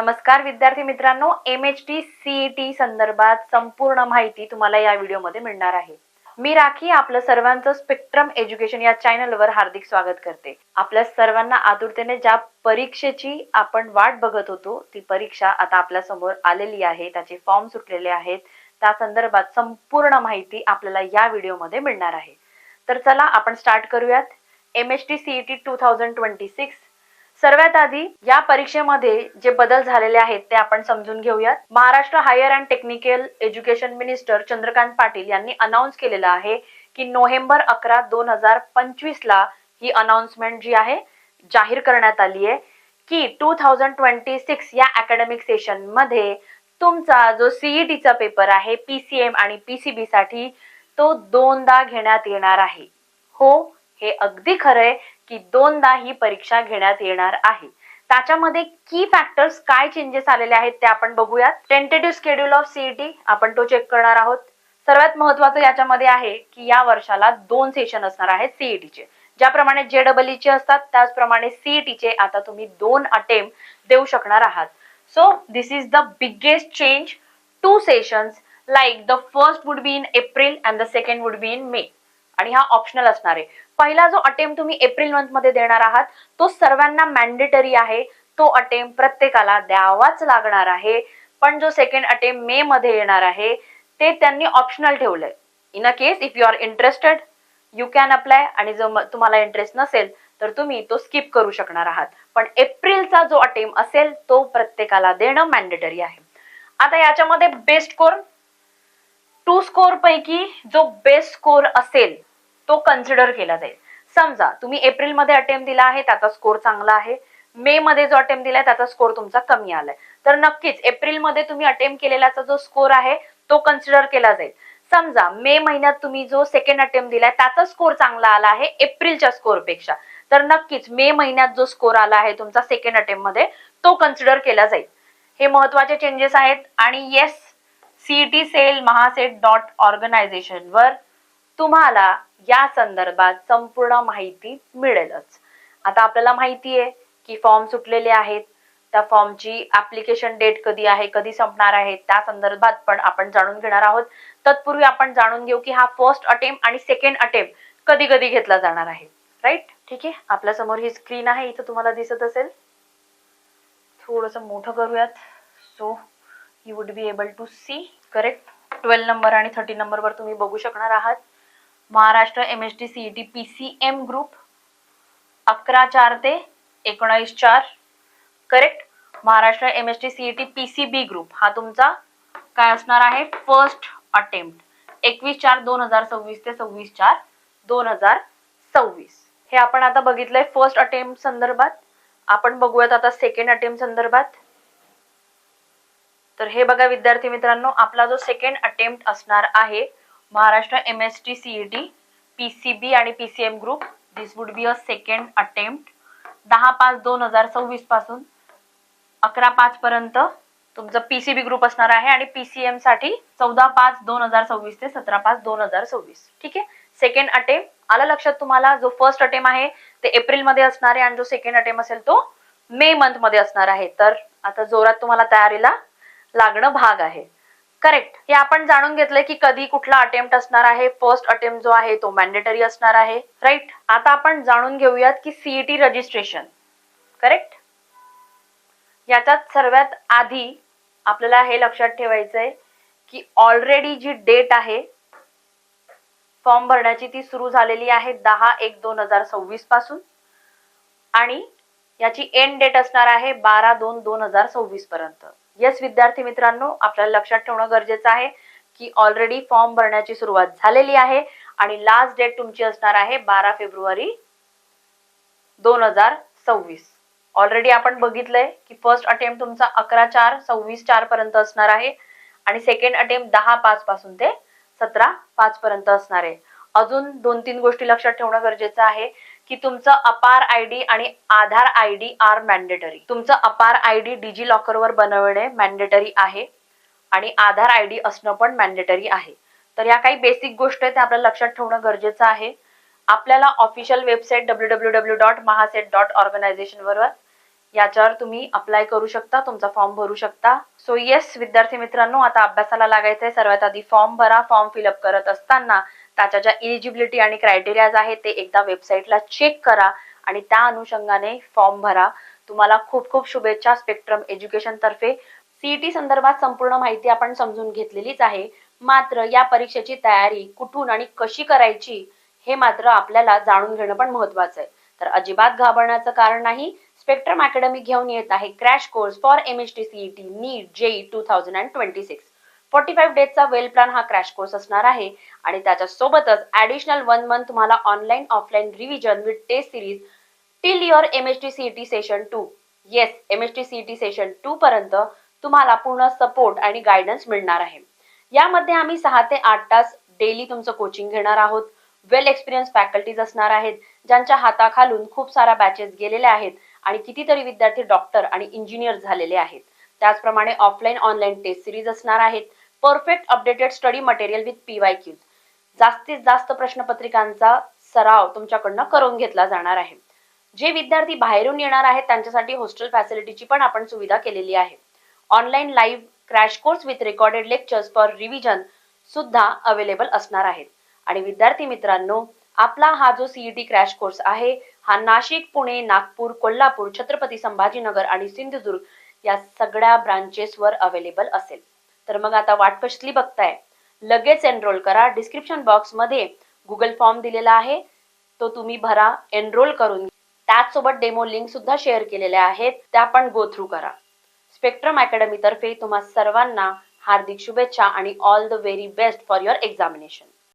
नमस्कार विद्यार्थी मित्रांनो. एम एच टी सीईटी संदर्भात संपूर्ण माहिती तुम्हाला या व्हिडिओमध्ये मिळणार आहे. मी राखी आपलं सर्वांचं स्पेक्ट्रम एज्युकेशन या चॅनलवर हार्दिक स्वागत करते. आपल्या सर्वांना आतुरतेने ज्या परीक्षेची आपण वाट बघत होतो ती परीक्षा आता आपल्यासमोर आलेली आहे. त्याचे फॉर्म सुटलेले आहेत. त्या संदर्भात संपूर्ण माहिती आपल्याला या व्हिडिओमध्ये मिळणार आहे. तर चला आपण स्टार्ट करूयात. M H T CET two thousand twenty six सर्वात आधी या परीक्षेमध्ये जे बदल झालेले आहेत ते आपण समजून घेऊयात. Maharashtra higher and technical education minister Chandrakant Patil यांनी अनाऊन्स केलेलं आहे की नोव्हेंबर अकरा दोन हजार पंचवीस ला ही अनाउन्समेंट जी आहे जाहीर करण्यात आली आहे की टू थाउजंड ट्वेंटी सिक्स या अकॅडमिक सेशनमध्ये तुमचा जो सीईटीचा पेपर आहे पीसीएम आणि पीसीबी साठी तो दोनदा घेण्यात येणार आहे. हो हे अगदी खरंय की दोनदा ही परीक्षा घेण्यात येणार आहे. त्याच्यामध्ये की फॅक्टर्स काय चेंजेस आलेले आहेत ते आपण बघूयात. टेंटेटिव्ह स्केड्यूल ऑफ सीईटी आपण तो चेक करणार आहोत. सर्वात महत्वाचं याच्यामध्ये आहे की या वर्षाला दोन सेशन असणार आहेत सीईटीचे ज्याप्रमाणे जे डबल चे असतात त्याचप्रमाणे सीईटीचे आता तुम्ही दोन अटेम्प्ट देऊ शकणार आहात. So this is the biggest change two sessions like the first would be in April and the second would be in May आणि हा ऑप्शनल असणार आहे. पहिला जो अटेम्प्ट तुम्ही एप्रिल मंथमध्ये देणार आहात तो सर्वांना मॅन्डेटरी आहे. तो अटेम्प्ट प्रत्येकाला द्यावाच लागणार आहे. पण जो सेकंड अटेम्प्ट मे मध्ये येणार आहे ते त्यांनी ऑप्शनल ठेवलंय. In a case if you are interested you can apply आणि जर तुम्हाला इंटरेस्ट नसेल तर तुम्ही तो स्किप करू शकणार आहात. पण एप्रिलचा जो अटेम्प्ट असेल तो प्रत्येकाला देणं मॅन्डेटरी आहे. आता याच्यामध्ये बेस्ट स्कोर टू स्कोर पैकी जो बेस्ट स्कोर असेल तो कन्सिडर केला जाईल. समजा तुम्ही एप्रिलमध्ये अटेम्प्ट दिला आहे त्याचा स्कोर चांगला आहे. मे मध्ये जो अटेम्प्ट दिलाय त्याचा स्कोर तुमचा कमी आलाय. तर नक्कीच एप्रिलमध्ये तुम्ही अटेम्प्ट केलेल्याचा जो स्कोर आहे तो कन्सिडर केला जाईल. समजा मे महिन्यात तुम्ही जो सेकंड अटेम्प्ट दिलाय त्याचा स्कोर चांगला आला आहे एप्रिलच्या स्कोरपेक्षा तर नक्कीच मे महिन्यात जो स्कोर आला आहे तुमचा सेकंड अटेम्प्टमध्ये तो कन्सिडर केला जाईल. हे महत्त्वाचे चेंजेस आहेत. आणि yes CET cell Mahacet dot organisation वर तुम्हाला या संदर्भात संपूर्ण माहिती मिळेलच. आता आपल्याला माहिती आहे की फॉर्म सुटलेले आहेत. त्या फॉर्मची ऍप्लिकेशन डेट कधी आहे कधी संपणार आहे त्या संदर्भात पण आपण जाणून घेणार आहोत. तत्पूर्वी आपण जाणून घेऊ की हा फर्स्ट अटेम्प्ट आणि सेकंड अटेम्प्ट कधी कधी घेतला जाणार आहे. राईट ठीक आहे? आपल्यासमोर ही स्क्रीन आहे इथं तुम्हाला दिसत असेल. थोडस मोठं करूयात. So you would be able to see correct twelve number आणि थर्टी नंबरवर तुम्ही बघू शकणार आहात. Maharashtra M S T CET P C M group अकरा चार ते एकोणावीस चार. Correct Maharashtra M S T CET P C B group हा तुमचा काय असणार आहे? फर्स्ट अटेम्प्ट एकवीस चार दोन हजार सव्वीस ते सव्वीस चार दोन हजार सव्वीस. हे आपण आता बघितलंय फर्स्ट अटेम्प्ट संदर्भात. आपण बघूयात आता सेकंड अटेम्प्ट संदर्भात. तर हे बघा विद्यार्थी मित्रांनो आपला जो सेकंड अटेम्प्ट असणार आहे Maharashtra M S T CET PCB आणि PCM group this would be a second attempt दहा पाच दोन हजार सव्वीसपासून अकरा पाच पर्यंत तुमचं पीसीबी ग्रुप असणार आहे आणि पीसीएमसाठी चौदा पाच दोन हजार सव्वीस ते सतरा पाच दोन हजार सव्वीस. ठीक आहे? सेकंड अटेम्प्ट आलं लक्षात तुम्हाला? जो फर्स्ट अटेम्प आहे ते एप्रिलमध्ये असणार आहे आणि जो सेकंड अटेम्प असेल तो मे मंथमध्ये असणार आहे. तर आता जोरात तुम्हाला तयारीला लागणं भाग आहे. करेक्ट हे आपण जाणून घेतलंय की कधी कुठला अटेम्प्ट असणार आहे फर्स्ट अटेम्प्ट जो आहे तो मॅन्डेटरी असणार आहे राईट आता आपण जाणून घेऊयात की सीईटी रजिस्ट्रेशन करेक्ट याच्यात सर्वात आधी आपल्याला हे लक्षात ठेवायचंय की ऑलरेडी जी डेट आहे फॉर्म भरण्याची ती सुरू झालेली आहे दहा एक दोन हजार सव्वीसपासून. आणि याची एंड डेट असणार आहे बारा दोन दोन हजार सव्वीस पर्यंत. येस विद्यार्थी मित्रांनो आपल्याला लक्षात ठेवणं गरजेचं आहे की ऑलरेडी फॉर्म भरण्याची सुरुवात झालेली आहे आणि लास्ट डेट तुमची असणार आहे बारा फेब्रुवारी दोन हजार सव्वीस. ऑलरेडी आपण बघितलंय की फर्स्ट अटेम्प्ट तुमचा अकरा चार सव्वीस चार पर्यंत असणार आहे आणि सेकंड अटेम्प्ट दहा पाच पासून ते सतरा पाच पर्यंत असणार आहे. अजून दोन तीन गोष्टी लक्षात ठेवणं गरजेचं आहे की तुमचं अपार आय डी आणि Aadhaar I D are mandatory तुमचं अपार आय डी डिजी लॉकरवर बनवणे मॅन्डेटरी आहे आणि आधार आय डी असणं पण मॅन्डेटरी आहे. तर या काही बेसिक गोष्ट आहेत त्या आपल्याला लक्षात ठेवणं गरजेचं आहे. आपल्याला official website W W W dot Mahacet dot organisation बरोबर याच्यावर तुम्ही अप्लाय करू शकता तुमचा फॉर्म भरू शकता. सो येस विद्यार्थी मित्रांनो आता अभ्यासाला लागायचं आहे सर्वात आधी फॉर्म भरा फॉर्म फिलअप करत असताना त्याच्या ज्या इलिजिबिलिटी आणि क्रायटेरियाज आहेत ते एकदा वेबसाईटला चेक करा आणि त्या अनुषंगाने फॉर्म भरा. तुम्हाला खूप खूप शुभेच्छा स्पेक्ट्रम एज्युकेशन तर्फे. सीईटी संदर्भात संपूर्ण माहिती आपण समजून घेतलेलीच आहे. मात्र या परीक्षेची तयारी कुठून आणि कशी करायची हे मात्र आपल्याला जाणून घेणं पण महत्वाचं आहे. तर अजिबात घाबरण्याचं कारण नाही. स्पेक्ट्रम अकॅडमी घेऊन येत आहे crash course for M H T CET NEET JEE two thousand and twenty six forty five डेजचा well plan हा क्रॅश कोर्स असणार आहे आणि त्याच्यासोबतच ऍडिशनल वन मंथ तुम्हाला online offline revision with test series till your M H T CET session two yes M H T CET session two पर्यंत तुम्हाला पूर्ण support आणि गायडन्स मिळणार आहे. यामध्ये आम्ही सहा ते आठ तास डेली तुमचं कोचिंग घेणार आहोत. वेल एक्सपिरियन्स फॅकल्टीज असणार आहेत ज्यांच्या हाताखालून खूप साऱ्या बॅचेस गेलेल्या आहेत. आणि कितीतरी विद्यार्थी डॉक्टर आणि इंजिनियर झालेले आहेत. त्याचप्रमाणे ऑफलाईन ऑनलाईन टेस्ट सिरीज असणार आहेत. Perfect updated study material with P Y Qs जास्तीत जास्त प्रश्नपत्रिकांचा सराव तुमच्याकडनं करून घेतला जाणार आहे. जे विद्यार्थी बाहेरून येणार आहेत त्यांच्यासाठी हॉस्टेल फॅसिलिटीची पण आपण सुविधा केलेली आहे. Online live crash course with recorded lectures for revision सुद्धा अवेलेबल असणार आहेत. आणि विद्यार्थी मित्रांनो आपला हा जो सीईटी क्रॅश कोर्स आहे हा नाशिक पुणे नागपूर कोल्हापूर छत्रपती संभाजीनगर आणि सिंधुदुर्ग या सगळ्या ब्रांचेसवर अवेलेबल असेल. तर मग आता वाट कसली बघताय? लगेच एनरोल करा. डिस्क्रिप्शन बॉक्समध्ये गुगल फॉर्म दिलेला आहे. तो तुम्ही भरा एनरोल करून त्याचसोबत डेमो लिंक सुद्धा शेअर केलेल्या आहेत. त्या पण गो थ्रू करा. स्पेक्ट्रम अकॅडमी तर्फे तुम्हा सर्वांना हार्दिक शुभेच्छा आणि all the very best for your examination